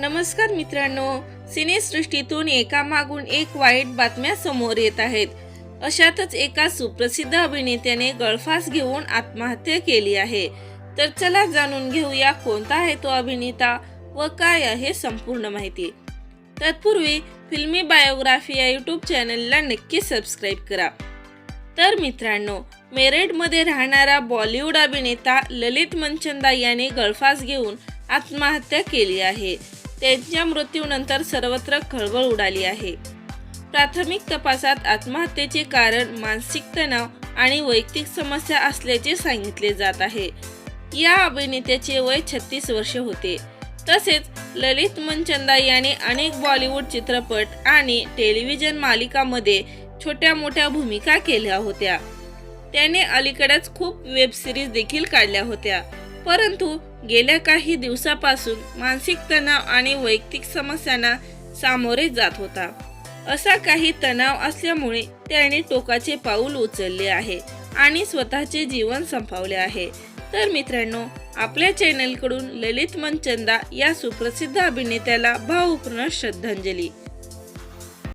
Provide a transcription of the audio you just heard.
नमस्कार मित्रांनो सिनेसृष्टीतून एकामागून एक वाईट बातम्या समोर येत आहेत. अशातच एका सुप्रसिद्ध अभिनेत्याने गळफास घेऊन आत्महत्या केली आहे. तर चला जाणून घेऊया कोणता आहे तो अभिनेता व काय आहे संपूर्ण माहिती. तत्पूर्वी फिल्मी बायोग्राफी या यूट्यूब चॅनलला नक्की सबस्क्राईब करा. तर मित्रांनो मेरठमध्ये राहणारा बॉलिवूड अभिनेता ललित मनचंदा याने गळफास घेऊन आत्महत्या केली आहे. त्यांच्या मृत्यूनंतर सर्वत्र खळबळ उडाली आहे. प्राथमिक तपासात आत्महत्येचे कारण मानसिक तणाव आणि वैयक्तिक समस्या असल्याचे सांगितले जात आहे. या अभिनेत्याचे वय छत्तीस वर्ष होते. तसेच ललित मनचंदा याने अनेक बॉलिवूड चित्रपट आणि टेलिव्हिजन मालिकामध्ये छोट्या मोठ्या भूमिका केल्या होत्या. त्याने अलीकडेच खूप वेब सिरीज देखील काढल्या होत्या. परंतु गेल्या काही दिवसापासून मानसिक तणाव आणि वैयक्तिक समस्यांना सामोरे जात होता. असा काही तणाव असल्यामुळे त्याने टोकाचे पाऊल उचलले आहे आणि स्वतःचे जीवन संपवले आहे. तर मित्रांनो आपल्या चॅनलकडून ललित मनचंदा या सुप्रसिद्ध अभिनेत्याला भावपूर्ण श्रद्धांजली.